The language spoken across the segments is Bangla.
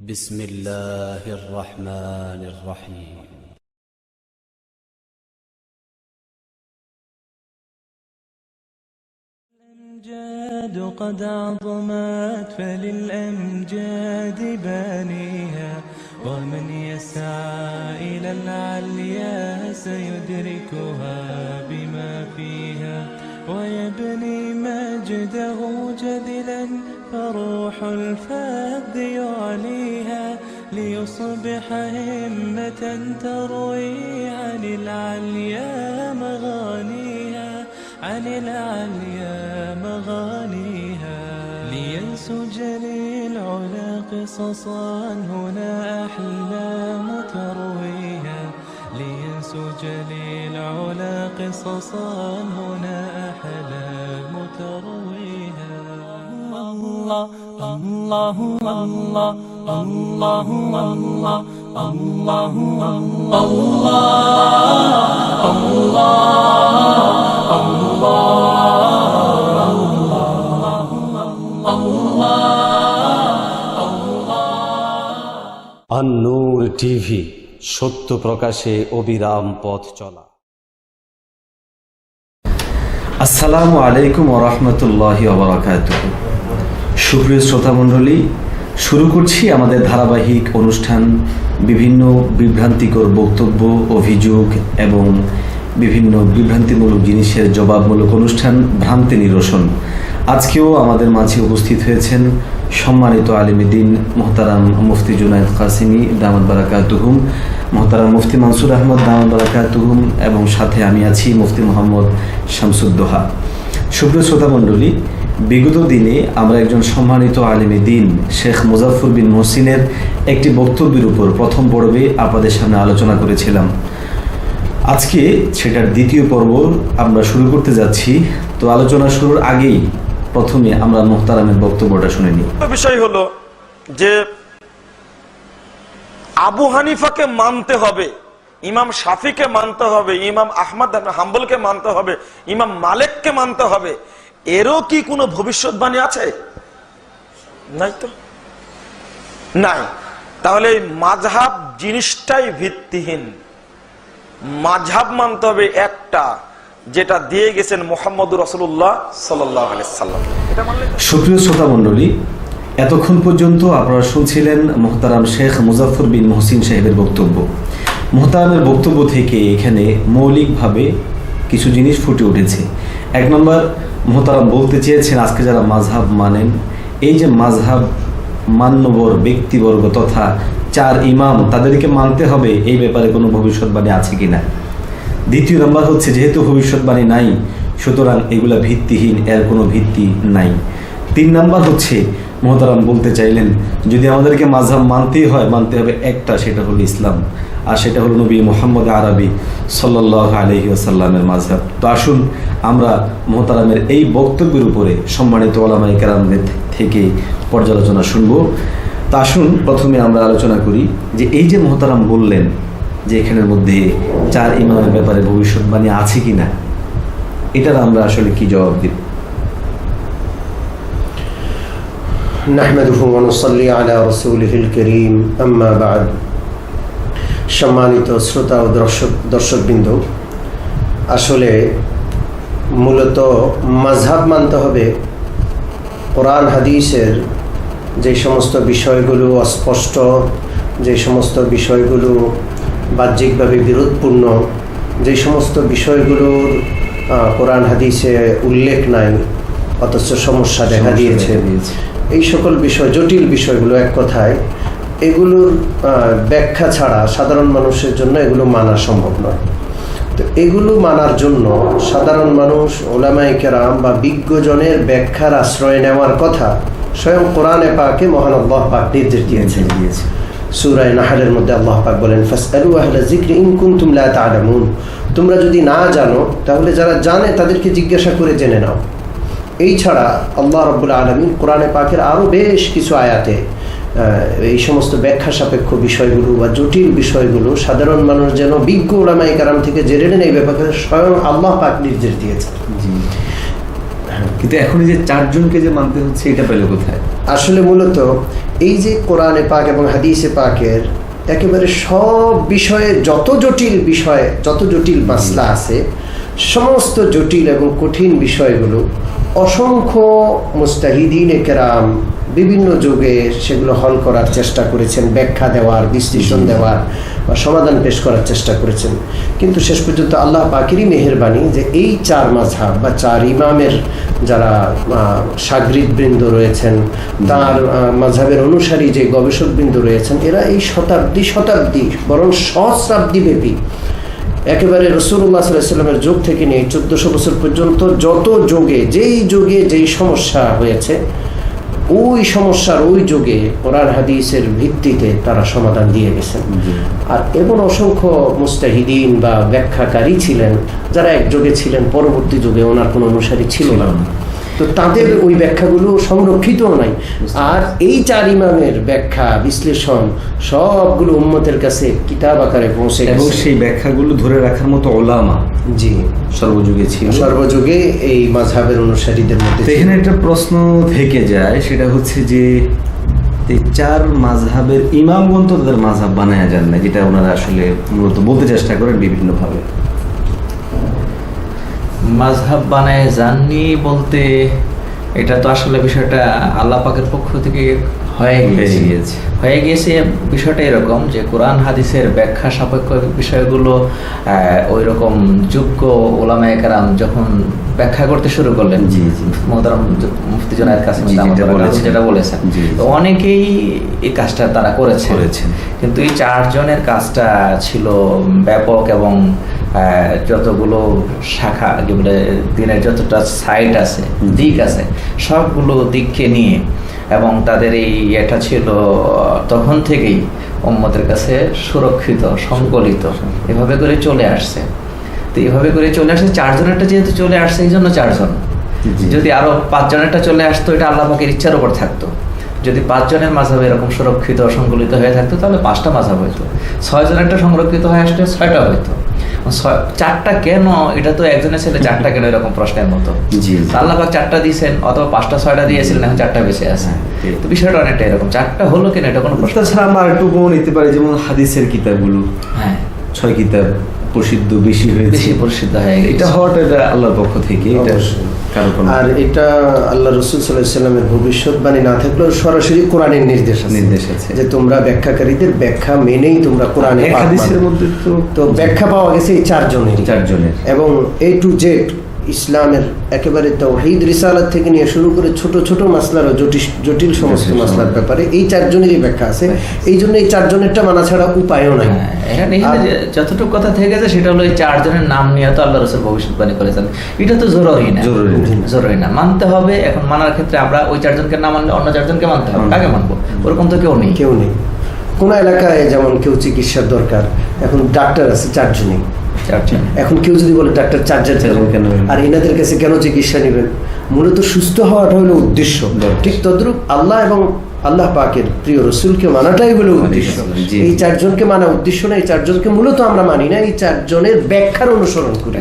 بسم الله الرحمن الرحيم. الأمجاد قد عظمت فللأمجاد بانيها. ومن يسعى إلى العليا سيدركها بما فيها. ويبني مجده فروح الفذ يعليها ليصبح همة تروي عن العليا مغانيها عن العليا مغانيها. لينسج للعلا قصصا هنا أحلام ترويها لينسج للعلا قصصا هنا أحلام ترويها আল্লাহ টিভি সত্য প্রকাশে অবিরাম পথ চলা। আসসালামু আলাইকুম ওরহমতুল্লাহ ওবরাকাতুহ সুপ্রিয় শ্রোতা মণ্ডলী শুরু করছি আমাদের ধারাবাহিক অনুষ্ঠান, বিভিন্ন বিভ্রান্তিকর বক্তব্য, অভিযোগ এবং বিভিন্ন বিভ্রান্তিমূলক জিনিসের জবাবমূলক অনুষ্ঠান, ভ্রান্তি নিরসন। আজকেও আমাদের মাঝে উপস্থিত হয়েছেন সম্মানিত আলিমুদ্দিন মোহতারাম মুফতি জুনায়দ কাসিমি বারাকা তুহুম মোহতারাম মুফতি মানসুর আহমদ দামদ বারাকা তুহুম এবং সাথে আমি আছি মুফতি মোহাম্মদ শামসুদ্দোহা। সুপ্রিয় শ্রোতা মণ্ডলী বিগত দিনে আমরা একজন সম্মানিত আলিমী দিন, শেখ মুজাফর বিন মহসিনের একটি বক্তব্যের উপর প্রথম পর্বে আপনাদের সামনে আলোচনা করেছিলাম। আজকে সেটার দ্বিতীয় পর্ব আমরা শুরু করতে যাচ্ছি। তো আলোচনা শুরুর আগেই প্রথমে আমরা মুখতারামের বক্তব্যটা শুনে নিই। বিষয় হলো যে আবু হানিফাকে মানতে হবে, ইমাম শাফিকে মানতে হবে, ইমাম আহমদ হাম্বলকে মানতে হবে, ইমাম মালেককে মানতে হবে। এরও কি কোনো ভবিষ্যৎবাণী আছে? নাই তো। নাই। তাহলে মাঝহাব জিনিসটাই ভিত্তিহীন। মাঝহাব মানতে হবে একটা, যেটা দিয়ে গেছেন মোহাম্মদ রসুল্লাহ সাল্লাম। সুপ্রিয় শ্রোতা মণ্ডলী, এতক্ষণ পর্যন্ত আপনারা শুনছিলেন মোহতারাম শেখ মুজাফর বিন মহসিন সাহেবের বক্তব্য। মোহতারামের বক্তব্য থেকে এখানে মৌলিকভাবে কিছু জিনিস ফুটে উঠেছে। এক নম্বর, মোহতারাম বলতে চেয়েছেন আজকে যারা মাঝহাব মানেন, এই যে মাঝহাব মান্যবর ব্যক্তিবর্গ তথা চার ইমাম, তাদেরকে মানতে হবে, এই ব্যাপারে কোনো ভবিষ্যৎবাণী আছে কিনা? দ্বিতীয় নাম্বার হচ্ছে, যেহেতু ভবিষ্যৎবাণী নাই, সুতরাং এগুলা ভিত্তিহীন, এর কোনো ভিত্তি নাই। তিন নাম্বার হচ্ছে, মোহতারাম বলতে চাইলেন, যদি আমাদেরকে মাঝহাব মানতেই হয়, মানতে হবে একটা, সেটা হলো ইসলাম। আর সেটা হলো নবী মোহাম্মদ আরবি সাল্লাহ আলহি আসাল্লামের মাঝহাব তো আসুন আমরা মোহতারামের এই বক্তব্যের উপরে সম্মানিত ওলামাই কেরামদের থেকে পর্যালোচনা শুনব তা আসুন প্রথমে আমরা আলোচনা করি যে এই যে মোহতারাম বললেন যে এখানের মধ্যে চার ইমামের ব্যাপারে ভবিষ্যৎবাণী আছে কি না এটার আমরা আসলে কি জবাব দিব نحمده ونصلي على رسوله الكريم أما بعد সম্মানিত শ্রোতা ও দর্শক দর্শকবৃন্দ আসলে মূলত মাঝহাব মানতে হবে কোরআন হাদিসের যে সমস্ত বিষয়গুলো অস্পষ্ট যে সমস্ত বিষয়গুলো বাহ্যিকভাবে বিরোধপূর্ণ যে সমস্ত বিষয়গুলোর কোরআন হাদিসে উল্লেখ নাই অথচ সমস্যা দেখা দিয়েছে। এই সকল বিষয় জটিল বিষয়গুলো এক কথায় এগুলোর ব্যাখ্যা ছাড়া সাধারণ মানুষের জন্য এগুলো মানা সম্ভব নয়। তো এগুলো মানার জন্য সাধারণ মানুষ ওলামাই কেরাম বা বিজ্ঞজনের ব্যাখ্যার আশ্রয় নেওয়ার কথা স্বয়ং কোরআনে পাকে মহান আল্লাহ পাক নির্দেশ দিয়েছেন। দিয়েছে সুরায় নাহালের মধ্যে আল্লাহ পাক বলেন, ফাসআলু আহলা যিকরি তোমরা যদি না জানো, তাহলে যারা জানে তাদেরকে জিজ্ঞাসা করে জেনে নাও। এই ছাড়া আল্লাহ রাব্বুল আলামিন কোরআনে পাকের আরও বেশ কিছু আয়াতে এই সমস্ত ব্যাখ্যা সাপেক্ষ বিষয়গুলো বা জটিল বিষয়গুলো সাধারণ মানুষ যেন বিজ্ঞ ওলামাই কারাম থেকে জেনে নেন এই ব্যাপারে স্বয়ং আল্লাহ পাক নির্দেশ দিয়েছেন। কিন্তু এখন যে চারজনকে যে মানতে হচ্ছে এটা পেলে কোথায়? আসলে মূলত এই যে কোরআনে পাক এবং হাদিসে পাকের একেবারে সব বিষয়ে যত জটিল বিষয় যত জটিল মাসলা আছে সমস্ত জটিল এবং কঠিন বিষয়গুলো অসংখ্য মুস্তাহিদিন কেরাম বিভিন্ন যুগে সেগুলো হল করার চেষ্টা করেছেন ব্যাখ্যা দেওয়ার বিশ্লেষণ দেওয়ার বা সমাধান পেশ করার চেষ্টা করেছেন। কিন্তু শেষ পর্যন্ত আল্লাহ পাকেরই মেহেরবানি যে এই চার মাঝহাব বা চার ইমামের যারা সাগরিদ বৃন্দ রয়েছেন তার আহ, মাঝহাবের অনুসারী যে গবেষকবৃন্দ রয়েছেন এরা এই শতাব্দী শতাব্দী বরং সহস্রাব্দী ব্যাপী। একেবারে রসুল্লাহ সাল্লামের যুগ থেকে নিয়ে চোদ্দশো বছর পর্যন্ত যত যুগে যেই যুগে যেই সমস্যা হয়েছে ওই সমস্যার ওই যুগে কোরআন হাদিসের ভিত্তিতে তারা সমাধান দিয়ে গেছেন। আর এমন অসংখ্য মুস্তাহিদিন বা ব্যাখ্যাকারী ছিলেন যারা এক যুগে ছিলেন পরবর্তী যুগে ওনার কোনো অনুসারী ছিল না। তো তাদের ওই ব্যাখ্যাগুলো সংরক্ষিত নাই। আর এই চার ইমামের ব্যাখ্যা বিশ্লেষণ সবগুলো উম্মতের কাছে কিতাব আকারে পৌঁছে এবং সেই ব্যাখ্যাগুলো ধরে রাখার মতো ওলামা জি। সর্বযুগে ছিল। সর্বযুগে এই মাঝহাবের অনুসারীদের মধ্যে এখানে একটা প্রশ্ন থেকে যায় সেটা হচ্ছে যে এই চার মাঝহাবের ইমামগণ তো তাদের মাঝহাব বানায় যান না যেটা ওনারা আসলে মূলত বলতে চেষ্টা করেন বিভিন্নভাবে। মাঝহাব বানায় যাননি বলতে এটা তো আসলে বিষয়টা আল্লাহ পাকের পক্ষ থেকে হয়ে গিয়েছে হয়ে গিয়েছে। বিষয়টা এরকম যে কোরআন হাদিসের ব্যাখ্যা সাপেক্ষ বিষয়গুলো ওই রকম যোগ্য ওলামায়ে কেরাম যখন ব্যাখ্যা করতে শুরু করলেন জি, জি। মোহতারাম মুফতি জোনায়েদ কাসিম যেটা বলেছেন। অনেকেই এই কাজটা তারা করেছে কিন্তু এই চারজনের কাজটা ছিল ব্যাপক এবং যতগুলো শাখা বলে দিনের যতটা সাইড আছে দিক আছে সবগুলো দিককে নিয়ে এবং তাদের এই এটা ছিল তখন থেকেই উম্মতের কাছে সুরক্ষিত সংকলিত। এভাবে করে চলে আসছে। তো এভাবে করে চলে আসছে চারজনেরটা যেহেতু চলে আসছে এই জন্য চারজন। যদি আরও পাঁচজনেরটা চলে আসতো এটা আল্লাহ পাকের ইচ্ছার উপর থাকতো। যদি পাঁচজনের মাঝাবে এরকম সুরক্ষিত সংকলিত হয়ে থাকতো তাহলে পাঁচটা মাঝাব হইতো। ছয় জনেরটা সংরক্ষিত হয়ে আসলে ছয়টা হইতো। চারটা কেন? এটা তো একজনের ছেলে চারটা কেন এরকম প্রশ্নের মতো? জি। আল্লাহ চারটা দিয়েছেন অথবা পাঁচটা ছয়টা দিয়েছিলেন এখন চারটা বেঁচে আছে। হ্যাঁ, তো বিষয়টা অনেকটা এরকম। চারটা হলো কেন এটা কোনো প্রশ্ন ছাড়া আমরা একটু নিতে পারি যেমন হাদিসের কিতাবগুলো। হ্যাঁ। ছয় কিতাব প্রসিদ্ধ বেশি হয়েছে। বেশি পরিচিত হয়ে গেছে। এটা হওয়াটা এটা আল্লাহর পক্ষ থেকে এটা আর এটা আল্লাহ রসুল সাল্লামের ভবিষ্যৎবাণী না থাকলেও সরাসরি কোরআনের নির্দেশ নির্দেশ আছে। যে তোমরা ব্যাখ্যাকারীদের ব্যাখ্যা মেনেই তোমরা কোরআনের মধ্যে তো তো ব্যাখ্যা পাওয়া গেছে এই চারজনের। চারজনের। এবং এ টু জেড ইসলামের একেবারে তৌহিদ রিসালাত থেকে নিয়ে শুরু করে ছোট ছোট মাসলার জটিল জটিল সমস্ত মাসলার ব্যাপারে এই চারজনেরই ব্যাখ্যা আছে। এই জন্য এই চারজনেরটা মানা ছাড়া উপায়ও নাই। হ্যাঁ, যতটুকু কথা থেকে গেছে সেটা হলো এই চারজনের নাম নিয়ে তো আল্লাহ রসুল ভবিষ্যৎবাণী করেছেন। এটা তো জরুরি না। জরুরি না। জরুরি না। মানতে হবে এখন মানার ক্ষেত্রে আমরা ওই চারজনকে না মানলে অন্য চারজনকে মানতে হবে। কাকে মানবো? ওরকম তো কেউ নেই। কেউ নেই। কোন এলাকায় যেমন কেউ চিকিৎসার দরকার এখন ডাক্তার আছে চারজনই। চারজন এখন কেউ যদি বলে ডাক্তার চার্জার চারজন কেন? আর এনাদের কাছে কেন চিকিৎসা নেবেন? মূলত সুস্থ হওয়াটা হলো উদ্দেশ্য। ঠিক তদ্রুপ আল্লাহ এবং আল্লাহ পাকের প্রিয় রসুলকে মানাটাই হলো উদ্দেশ্য। এই চারজনকে মানা উদ্দেশ্য না এই চারজনকে মূলত আমরা মানি না এই চারজনের ব্যাখ্যার অনুসরণ করি।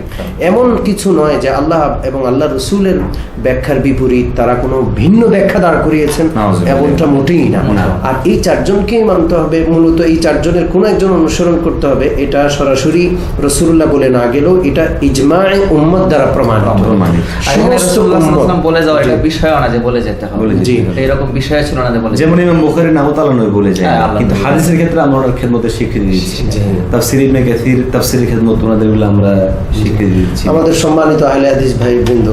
এমন কিছু নয় যে আল্লাহ এবং আল্লাহ রসুলের ব্যাখ্যার বিপরীত তারা কোনো ভিন্ন ব্যাখ্যা দাঁড় করিয়েছেন এমনটা মোটেই না। আর এই চারজনকেই মানতে হবে মূলত এই চারজনের কোনো একজন অনুসরণ করতে হবে এটা সরাসরি রসুল্লাহ বলে না গেলেও এটা ইজমায় উম্মত দ্বারা প্রমাণিত। ওয়াসাল্লাম বলে যাওয়া বিষয় না যে বলে যেতে হবে। এরকম বিষয় ছিল না যে বলে যেমন ইমাম বুখারী নামতালা নয় বলে যায়। কিন্তু হাদিসের ক্ষেত্রে আমরা ওনার খেদমতের স্বীকৃতি দিচ্ছি তাফসির ইবনে কাসির তাফসিরের খেদমত ওনাদেরগুলো আমরা স্বীকৃতি দিচ্ছি আমাদের সম্মানিত আহলে হাদিস ভাই বৃন্দ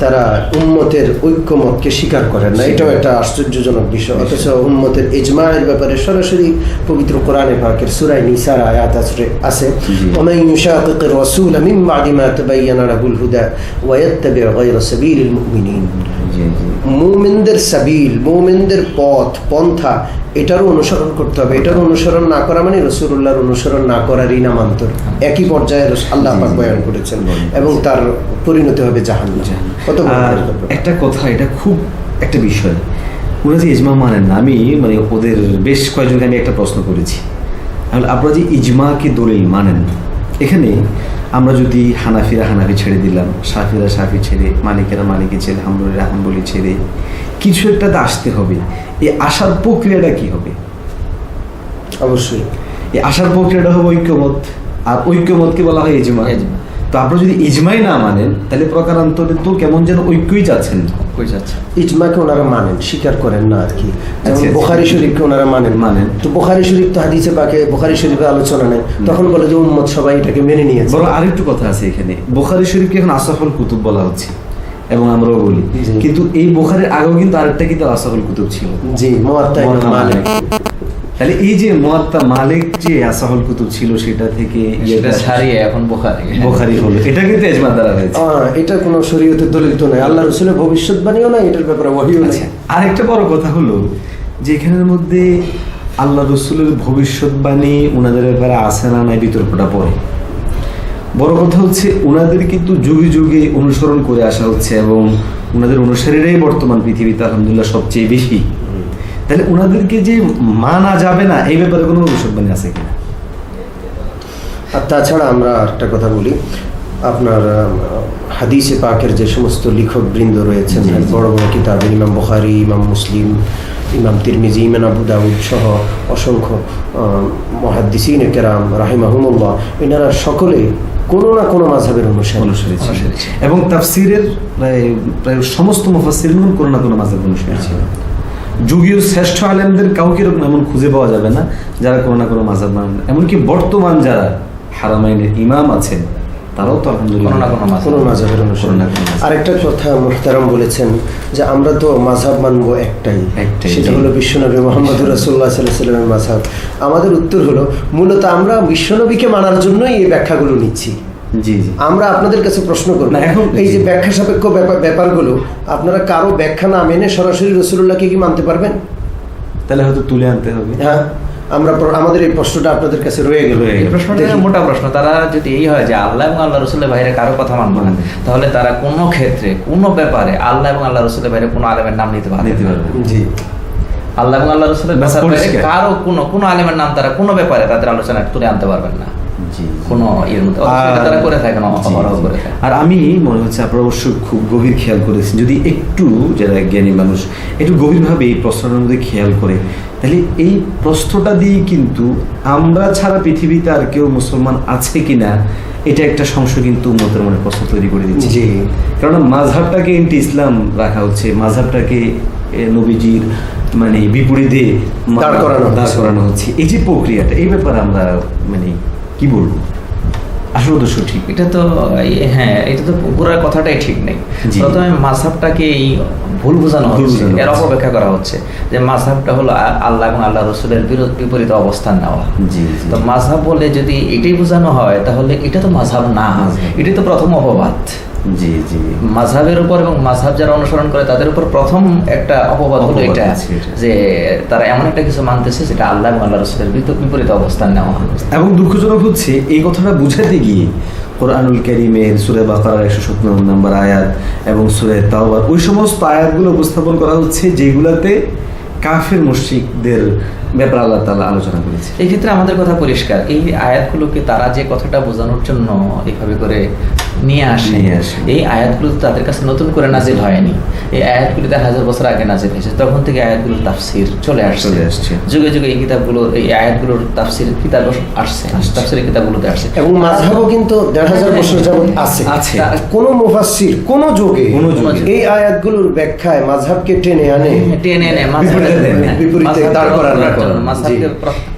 তারা উম্মতের ঐক্যমতকে স্বীকার করেন না। এটাও একটা আশ্চর্যজনক বিষয়। অথচ উম্মতের ইজমায়ের ব্যাপারে সরাসরি পবিত্র কোরআনে পাকের সূরা নিসার আয়াত আছে। আছে ওমাই ইউশাকিকির রাসূল মিন বাদি মা তাবায়্যানা লাহুল হুদা ওয়া ইয়াত্তাবি গায়রা সাবিলিল মুমিনিন। মুমিনদের সাবিল মুমিনদের পথ পন্থা এটারও অনুসরণ করতে হবে। এটার অনুসরণ না করা মানে রসুল্লাহর অনুসরণ না করারই নামান্তর একই পর্যায়ে আল্লাহ পাক বয়ান করেছেন এবং তার পরিণতি হবে জাহান কত একটা কথা এটা খুব একটা বিষয়। ওরা যে ইজমা মানেন না আমি মানে ওদের বেশ কয়েকজনকে আমি একটা প্রশ্ন করেছি। আপনারা যে ইজমাকে দলিল মানেন এখানে আমরা যদি হানাফিরা হানাফি ছেড়ে দিলাম সাফিরা সাফি ছেড়ে মালিকেরা মালিকে ছেড়ে হাম্বলিরা হাম্বলি ছেড়ে কিছু একটাতে আসতে হবে। এই আসার প্রক্রিয়াটা কি হবে? অবশ্যই। এই আসার প্রক্রিয়াটা হবে ঐক্যমত। আর ঐক্যমতকে বলা হয় এজমা ইজমা। তো আপনারা যদি ইজমাই না মানেন তাহলে প্রকারান্তরে তো কেমন যেন ঐক্যই চাচ্ছেন কই যাচ্ছে। ইজমাকে ওনারা মানেন স্বীকার করেন না আর কি। আচ্ছা, যেমন আচ্ছা। বোখারি শরীফকে ওনারা মানেন। মানেন। তো বোখারি শরীফ তো হাদিসে পাকে বোখারি শরীফে আলোচনা নেই। তখন বলে যে উম্মত সবাই এটাকে মেনে নিয়েছে। বড় আরেকটু কথা আছে এখানে। বোখারি শরীফকে এখন আসাফল কুতুব বলা হচ্ছে এবং আমরাও বলি। কিন্তু এই বোখারের আগেও কিন্তু আরেকটা কিন্তু আসাফল কুতুব ছিল। জি মুয়াত্তা মালিক। তাহলে এই যে মোয়াত্তা মালিক যে আসাফল কুতুব ছিল সেটা থেকে সেটা ছাড়িয়ে এখন বোখারি। বোখারি হলো। এটা কিন্তু এজমা দ্বারা হয়েছে। এটা কোনো শরীয়তের দলিত নয়। আল্লাহ রসুলের ভবিষ্যৎবাণীও নাই এটার ব্যাপারে নাই। আচ্ছা আরেকটা বড় কথা হলো যে এখানের মধ্যে আল্লাহ রসুলের ভবিষ্যৎবাণী ওনাদের ব্যাপারে আছে না নাই বিতর্কটা পড়ে। বড় কথা হচ্ছে ওনাদের কিন্তু যুগে যুগে অনুসরণ করে আসা হচ্ছে এবং ওনাদের অনুসারীরাই বর্তমান পৃথিবীতে আলহামদুলিল্লাহ সবচেয়ে বেশি। তাহলে ওনাদেরকে যে মানা যাবে না এই ব্যাপারে কোনো ভবিষ্যৎবাণী আছে কিনা? আর তাছাড়া আমরা একটা কথা বলি। আপনার হাদিসে পাকের যে সমস্ত লেখক বৃন্দ রয়েছেন বড় বড় কিতাব ইমাম বুখারি ইমাম মুসলিম ইমাম তিরমিজি ইমাম আবু দাউদ সহ অসংখ্য মহাদ্দিসিন কেরাম রাহিমাহুমুল্লাহ এনারা সকলে কোনো না কোনো মাঝহের অনুসারী। এবং তাফসিরের প্রায় প্রায় সমস্ত মুফাসসির কোনো না কোনো মাঝহের অনুসারী ছিল যুগীয় শ্রেষ্ঠ আলেমদের কাউকে এরকম এমন খুঁজে পাওয়া যাবে না যারা কোনো না কোনো মাঝাব মানেন। এমনকি বর্তমান যারা হারামাইনের ইমাম আছেন তারাও তো আলহামদুলিল্লাহ। আরেকটা কথা মুহতারাম বলেছেন যে আমরা তো মাঝহাব মানবো একটাই সেটা। হলো বিশ্বনবী মোহাম্মদ রসুল্লাহ সাল্লামের মাঝহাব আমাদের উত্তর হলো মূলত আমরা বিশ্বনবীকে মানার জন্যই এই ব্যাখ্যাগুলো নিচ্ছি জি আমরা আপনাদের কাছে প্রশ্ন করব। এখন- এই যে ব্যাখ্যা সাপেক্ষ ব্যাপারগুলো আপনারা কারও ব্যাখ্যা না মেনে সরাসরি রসুল্লাহকে কি মানতে পারবেন? তাহলে হয়তো তুলে আনতে হবে। হ্যাঁ আমরা আমাদের এই প্রশ্নটা আপনাদের কাছে রয়ে গেল। মোটা প্রশ্ন। তারা যদি এই হয় যে আল্লাহ এবং আল্লাহ রসুলের বাইরে কারও কথা মানবো না তাহলে তারা কোনো ক্ষেত্রে কোনো ব্যাপারে আল্লাহ এবং আল্লাহ রসুলের বাইরে কোনো আলেমের নাম নিতে পারবে নিতে পারবে। জি। আল্লাহ এবং আল্লাহ রসুলের। কারও কোনো কোনো আলেমের নাম তারা কোনো ব্যাপারে তাদের আলোচনা তুলে আনতে পারবেন না। থাকেন আর আমি মনে হচ্ছে আপনারা অবশ্য খুব গভীর খেয়াল করেছেন যদি একটু যারা জ্ঞানী মানুষ একটু গভীরভাবে এই প্রশ্নটার মধ্যে খেয়াল করে তাহলে এই প্রশ্নটা দিয়ে কিন্তু আমরা ছাড়া পৃথিবীতে আর কেউ মুসলমান আছে কিনা এটা একটা সংশয় কিন্তু উন্মতের মনে প্রশ্ন তৈরি করে দিচ্ছে। জি। কারণ মাঝহাবটাকে এন্টি ইসলাম রাখা হচ্ছে মাঝহাবটাকে নবীজির মানে বিপরীতে দাঁড় করানো দাঁড় করানো হচ্ছে। এই যে প্রক্রিয়াটা এই ব্যাপারে আমরা মানে কি বলব আসলে তো সঠিক। এটা তো হ্যাঁ এটা তো পুরো কথাটাই ঠিক নেই। প্রথমে মাঝহাবটাকে এই ভুল বোঝানো হচ্ছে এর অপেক্ষা অপব্যাখ্যা করা হচ্ছে যে মাঝহাবটা হলো আল্লাহ এবং আল্লাহ রসুলের বিরোধ বিপরীত অবস্থান নেওয়া। তো মাঝহাব বলে যদি এটাই বোঝানো হয় তাহলে এটা তো মাঝহাব না। এটাই তো প্রথম অপবাদ। জি জি। মাঝহাবের উপর এবং মাঝহাব যারা অনুসরণ করে তাদের উপর প্রথম একটা অপবাদ হলো এটা আছে যে তারা এমন একটা কিছু মানতেছে যেটা আল্লাহ এবং আল্লাহ রসুলের বিপরীত অবস্থান নেওয়া এবং দুঃখজনক হচ্ছে এই কথাটা বুঝাতে গিয়ে কোরআনুল করিমের সুরে বাকারার একশো সত্তর নম্বর আয়াত এবং সুরে তাওবার ওই সমস্ত আয়াতগুলো উপস্থাপন করা হচ্ছে যেগুলাতে কাফের মুশরিকদের ব্যাপারে আল্লাহ তাআলা আলোচনা করেছে। এই ক্ষেত্রে আমাদের কথা পরিষ্কার। এই আয়াতগুলোকে তারা যে কথাটা বোঝানোর জন্য এইভাবে করে নিয়ে আসে এই আয়াতগুলো তাদের কাছে নতুন করে নাজিল হয়নি। এই আয়াতগুলি তার হাজার বছর আগে নাজিল হয়েছে। তখন থেকে আয়াতগুলোর তাফসির চলে আসছে। চলে আসছে। যুগে যুগে এই কিতাবগুলো এই আয়াতগুলোর তাফসির কিতাব আসছে। তাফসিরের কিতাবগুলোতে আসছে। এবং মাঝহাবও কিন্তু দেড় হাজার বছর যাবত আছে। আছে। কোন মুফাসসির কোন যুগে কোনো যুগে। এই আয়াতগুলোর ব্যাখ্যায় মাঝহাবকে টেনে আনে। টেনে এনে বিপরীতে বিপরীতে দাঁড় করানোর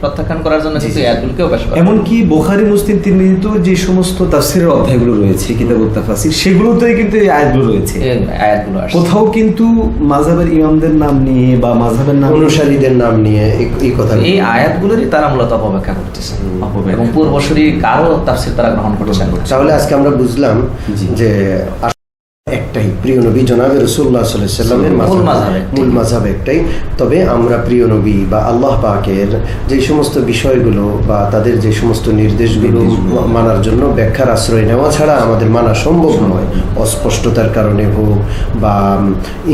প্রত্যাখ্যান করার জন্য কিন্তু আয়াতগুলোকেও পেশ করা এমনকি বোখারি মুসলিম তিরমিজিত যে সমস্ত তাফসিরের অধ্যায়গুলো রয়েছে কিতাব তাফাসির সেগুলোতেই কিন্তু এই আয়াতগুলো রয়েছে। আয়াতগুলো কোথাও কিন্তু মাযহাবের ইমামদের নাম নিয়ে বা মাযহাবের নাম অনুসারীদের নাম নিয়ে এই- কথা এই আয়াতগুলোরই তারা মূলত অপব্যাখ্যা করতেছে অপব্যাখ্যা। এবং পূর্বসূরি কারও তাফসির তারা গ্রহণ করছে তাহলে আজকে আমরা বুঝলাম যে প্রিয় নবী জনাবে রসুল্লাহ সাল্লামের মূল মাঝাব একটাই। তবে আমরা প্রিয় নবী বা আল্লাহ পাকের যে সমস্ত বিষয়গুলো বা তাদের যে সমস্ত নির্দেশগুলো মানার জন্য ব্যাখ্যার আশ্রয় নেওয়া ছাড়া আমাদের মানা সম্ভব নয়। অস্পষ্টতার কারণে হোক বা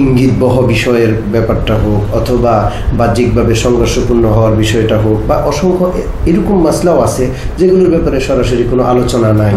ইঙ্গিতবহ বিষয়ের ব্যাপারটা হোক অথবা বাহ্যিকভাবে সংঘর্ষপূর্ণ হওয়ার বিষয়টা হোক বা অসংখ্য এরকম মাসলাও আছে যেগুলোর ব্যাপারে সরাসরি কোনো আলোচনা নাই।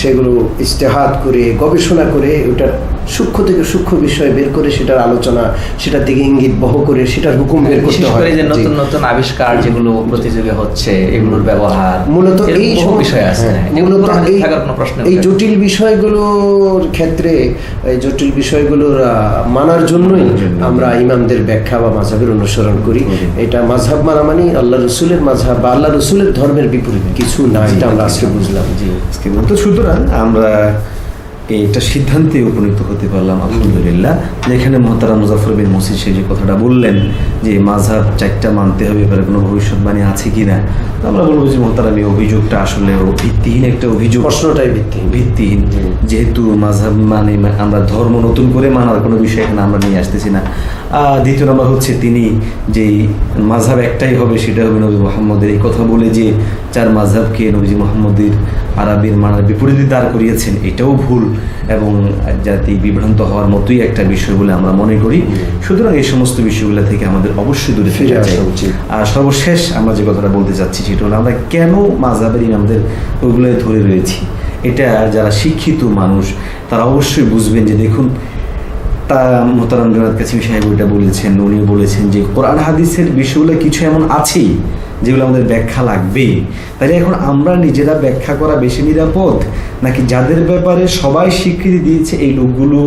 সেগুলো ইস্তেহাত করে গবেষণা করে ওটার সূক্ষ্ম থেকে সূক্ষ্ম বিষয় বের করে সেটার আলোচনা সেটার দিকে ইঙ্গিত বহ করে সেটার হুকুম বের করতে হয়। যে নতুন নতুন আবিষ্কার যেগুলো প্রতিযোগী হচ্ছে এগুলোর ব্যবহার মূলত এই সম- বিষয় আছে। হ্যাঁ, মূলত এই- প্রশ্ন এই জটিল বিষয়গুলোর ক্ষেত্রে এই জটিল বিষয়গুলোর মানার জন্যই আমরা ইমামদের ব্যাখ্যা বা মাঝহাবের অনুসরণ করি। এটা মাঝহাব মানা মানে আল্লাহ রসুলের মাঝহাব বা আল্লাহ রসুলের ধর্মের বিপরীত। কিছু না এটা আমরা আজকে বুঝলাম। জি। আজকে বলতো সুতরাং আমরা এটা সিদ্ধান্তে উপনীত হতে পারলাম আলহামদুলিল্লাহ। যেখানে মহতারা মুজাফর বিন মসিদ সে যে কথাটা বললেন যে মাঝহাব চারটা মানতে হবে এবারে কোনো ভবিষ্যৎবাণী আছে কিনা? তো আমরা বলব যে মহতারাম এই অভিযোগটা আসলে ভিত্তিহীন একটা অভিযোগ। প্রশ্নটাই ভিত্তিহীন। ভিত্তিহীন। যেহেতু মাঝহাব মানে আমরা ধর্ম নতুন করে মানার কোনো বিষয় এখানে আমরা নিয়ে আসতেছি না। আর দ্বিতীয় নম্বর হচ্ছে তিনি যেই মাঝহাব একটাই হবে সেটা হবে নবী মোহাম্মদের। এই কথা বলে যে চার মাঝহাবকে নবীজি মোহাম্মদের আরবির মানার বিপরীতে দাঁড় করিয়েছেন এটাও ভুল এবং জাতি বিভ্রান্ত হওয়ার মতোই একটা বিষয় বলে আমরা মনে করি। সুতরাং এই সমস্ত বিষয়গুলো থেকে আমাদের অবশ্যই দূরে ফিরে আসা উচিত। আর সর্বশেষ আমরা যে কথাটা বলতে চাচ্ছি সেটা হলো আমরা কেন মাঝহাবের ইমামদের ওইগুলো ধরে রয়েছি? এটা যারা শিক্ষিত মানুষ তারা অবশ্যই বুঝবেন যে দেখুন তা মোহতারাম জনাদ কাসিম সাহেব ওইটা বলেছেন, উনি বলেছেন যে কোরআন হাদিসের বিষয়গুলো কিছু এমন আছেই যেগুলো আমাদের ব্যাখ্যা লাগবে। তাহলে এখন আমরা নিজেরা ব্যাখ্যা করা বেশি নিরাপদ? নাকি যাদের ব্যাপারে সবাই স্বীকৃতি দিয়েছে এই লোকগুলো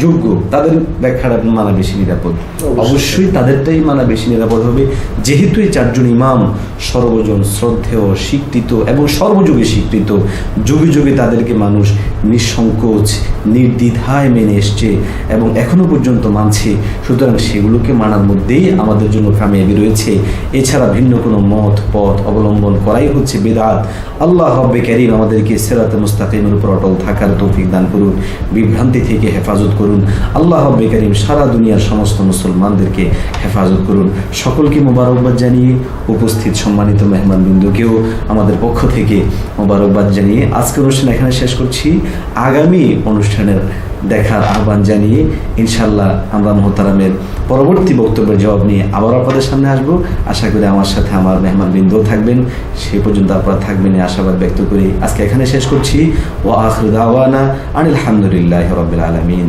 যোগ্য তাদের ব্যাখ্যাটা মানা বেশি নিরাপদ। অবশ্যই। তাদেরটাই মানা বেশি নিরাপদ হবে। যেহেতু এই চারজন ইমাম সর্বজন শ্রদ্ধেয় স্বীকৃত এবং সর্বযুগে স্বীকৃত যুগে যুগে তাদেরকে মানুষ নিঃসংকোচ নির্দ্বিধায় মেনে এসছে এবং এখনও পর্যন্ত মানছে। সুতরাং সেগুলোকে মানার মধ্যেই আমাদের জন্য কামিয়াবি রয়েছে। এছাড়া ভিন্ন কোনো মত পথ অবলম্বন করাই হচ্ছে বেদাত। আল্লাহ হব্বে ক্যারিম আমাদেরকে সেরাতে মুস্তাকিমের উপর অটল থাকার তৌফিক দান করুন। বিভ্রান্তি থেকে হেফাজত করুন। আল্লাহ হব্বে ক্যারিম সারা দুনিয়ার সমস্ত মুসলমানদেরকে হেফাজত করুন। সকলকে মোবারকবাদ জানিয়ে উপস্থিত সম্মানিত মেহমান বিন্দুকেও আমাদের পক্ষ থেকে মোবারকবাদ জানিয়ে আজকের অনুষ্ঠান এখানে শেষ করছি। আগামী অনুষ্ঠানের দেখার আহ্বান জানিয়ে ইনশাল্লাহ আমরা মোহতারামের পরবর্তী বক্তব্যের জবাব নিয়ে আবার আপনাদের সামনে আসব। আশা করি আমার সাথে আমার মেহমান বিন্দুও থাকবেন। সেই পর্যন্ত আপনারা থাকবেন আশাবাদ ব্যক্ত করি। আজকে এখানে শেষ করছি। ও আখরুদাওয়ানা আনিল হামদুলিল্লাহ রবিল আলমিন।